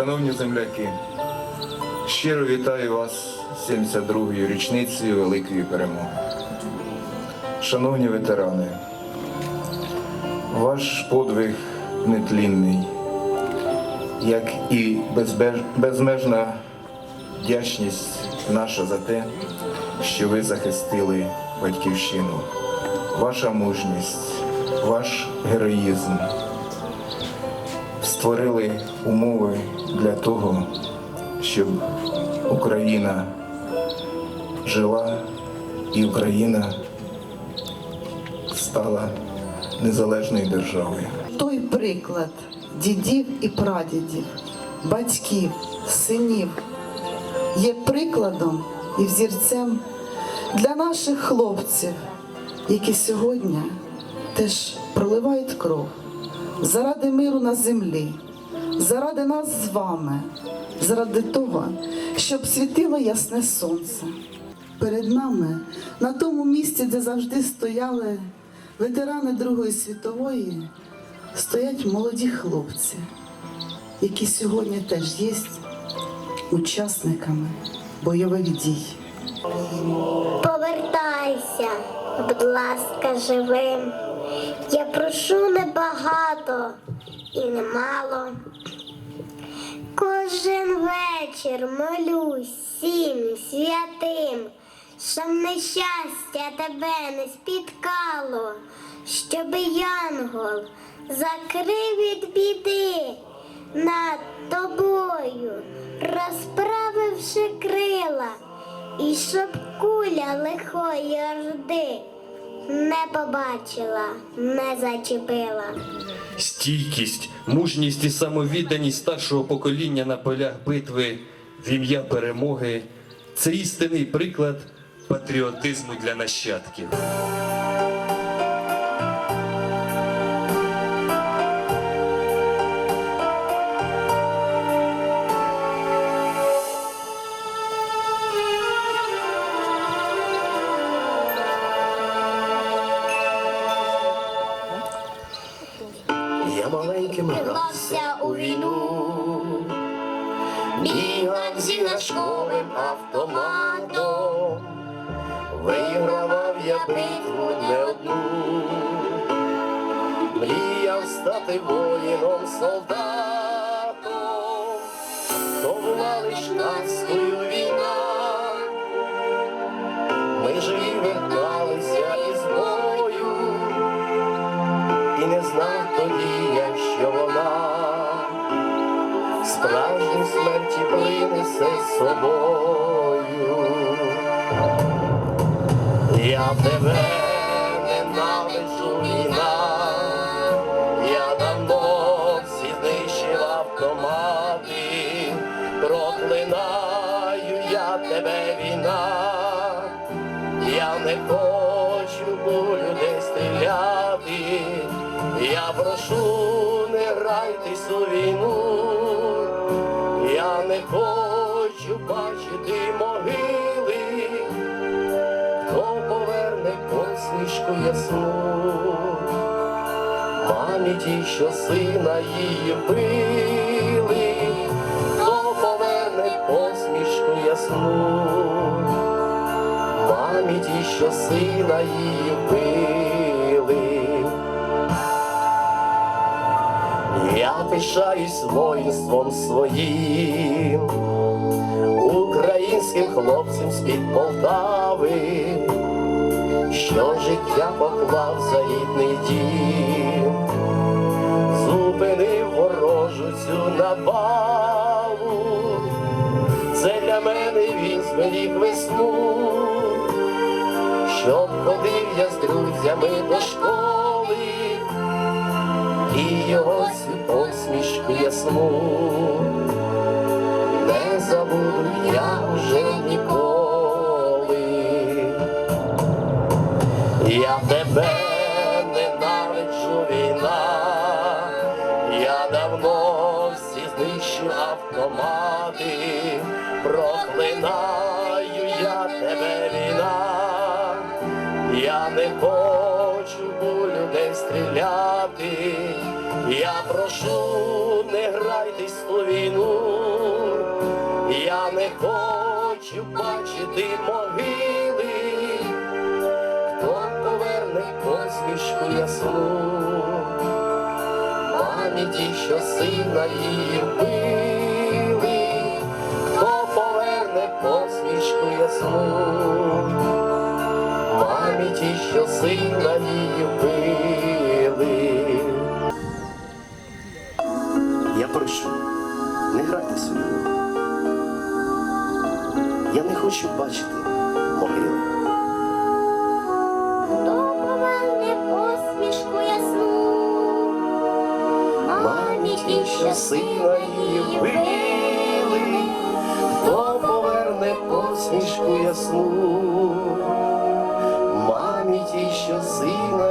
Шановні земляки, щиро вітаю вас з 72-ю річницею Великої перемоги. Шановні ветерани, ваш подвиг нетлінний, як і безмежна вдячність наша за те, що ви захистили батьківщину. Ваша мужність, ваш героїзм створили умови для того, щоб Україна жила і Україна стала незалежною державою. той приклад дідів і прадідів, батьків, синів є прикладом і взірцем для наших хлопців, які сьогодні теж проливають кров заради миру на землі, заради нас з вами, заради того, щоб світило ясне сонце. Перед нами, на тому місці, де завжди стояли ветерани Другої світової, стоять молоді хлопці, які сьогодні теж є учасниками бойових дій. Повертайся, будь ласка, живим. Я прошу небагато і немало. Кожен вечір молюсь всім святим, щоб нещастя тебе не спіткало, щоб янгол закрив від біди над тобою, розправивши крила. І щоб куля лихої орди не побачила, не зачепила. Стійкість, мужність і самовідданість старшого покоління на полях битви в ім'я перемоги це істинний приклад патріотизму для нащадків. Я маленьким грався у війну, бігав зі нашковим автоматом, вигравав я битву не одну, мріяв стати воїном солдатом, то була лиш казкою справжню смерті принесе з собою. Я тебе ненавиджу війна, я давно всі знищив автомати, проклинаю я тебе війна. Я не хочу у людей стріляти, я прошу, не грайтесь у війну, хочу бачити могили, хто поверне посмішку ясну, мамі ті, що сина її били, хто поверне посмішку ясну мамі ті, що сина її вбили. Пишаюсь воїнством своїм, українським хлопцям з-під Полтави, що життя поклав за рідний дім, зупинив ворожу цю навалу. Це для мене він зберіг весну, щоб ходив я з друзями до школи, його посмішку ясну не забуду я вже ніколи. Я тебе ненавиджу війна, я давно всі знищу автомати, проклинаю я тебе війна, я не хочу у людей стріляти, я прошу, не грайтесь у війну, я не хочу бачити могили, хто поверне посмішку ясну, пам'яті, що сина її вбив. Не бачити могили. Ті, що сина її вбили, хто поверне посмішку ясну, мамі ті, що сина